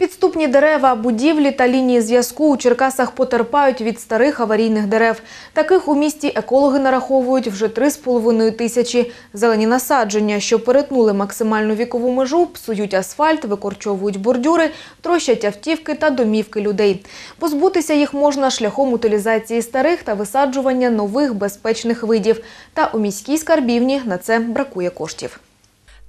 Підступні дерева, будівлі та лінії зв'язку у Черкасах потерпають від старих аварійних дерев. Таких у місті екологи нараховують вже 3,5 тисячі. Зелені насадження, що перетнули максимальну вікову межу, псують асфальт, викорчовують бордюри, трощать автівки та домівки людей. Позбутися їх можна шляхом утилізації старих та висаджування нових безпечних видів. Та у міській скарбівні на це бракує коштів.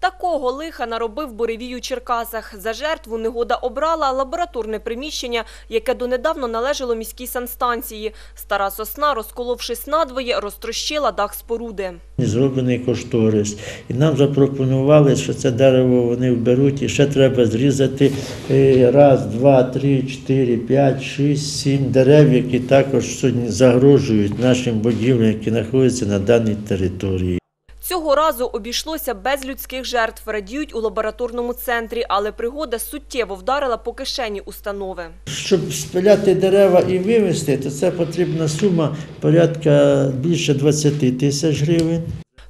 Такого лиха наробив буревій у Черкасах. За жертву негода обрала лабораторне приміщення, яке донедавно належало міській санстанції. Стара сосна, розколовшись надвоє, розтрощила дах споруди. Зроблений кошторис. І нам запропонували, що це дерево вони вберуть, і ще треба зрізати е, раз, два, три, чотири, п'ять, шість, сім дерев, які також сьогодні загрожують нашим будівлям, які знаходяться на даній території. Цього разу обійшлося без людських жертв, радіють у лабораторному центрі, але пригода суттєво вдарила по кишені установи. Щоб спиляти дерева і вивезти, то це потрібна сума порядка більше 20 тисяч гривень.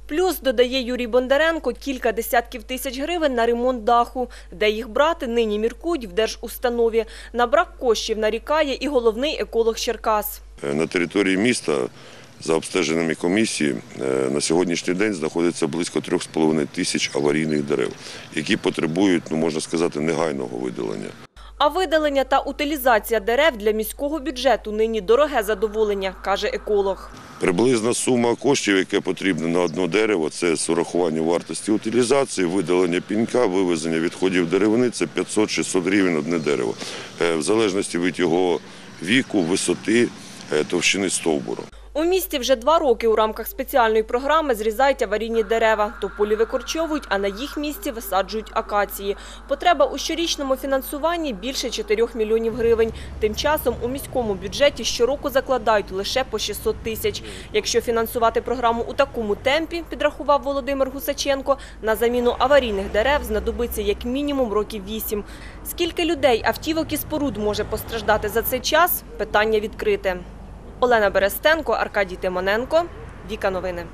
Плюс, додає Юрій Бондаренко, кілька десятків тисяч гривень на ремонт даху. Де їх брати, нині міркують в держустанові. На брак коштів нарікає і головний еколог Черкас. Е, На території міста за обстеженими комісії е, на сьогоднішній день знаходиться близько 3,5 тисяч аварійних дерев, які потребують, ну можна сказати, негайного видалення. А видалення та утилізація дерев для міського бюджету нині дороге задоволення, каже еколог. Приблизна сума коштів, яке потрібно на одне дерево, це з урахуванням вартості утилізації, видалення пінька, вивезення відходів деревини це 500-600 гривень одне дерево, Е, в залежності від його віку, висоти, е, товщини стовбуру. У місті вже два роки у рамках спеціальної програми зрізають аварійні дерева. Тополі викорчовують, а на їх місці висаджують акації. Потреба у щорічному фінансуванні більше 4 мільйонів гривень. Тим часом у міському бюджеті щороку закладають лише по 600 тисяч. Якщо фінансувати програму у такому темпі, підрахував Володимир Гусаченко, на заміну аварійних дерев знадобиться як мінімум років 8. Скільки людей, автівок і споруд може постраждати за цей час – питання відкрите. Олена Берестенко, Аркадій Тимоненко. Віка Новини.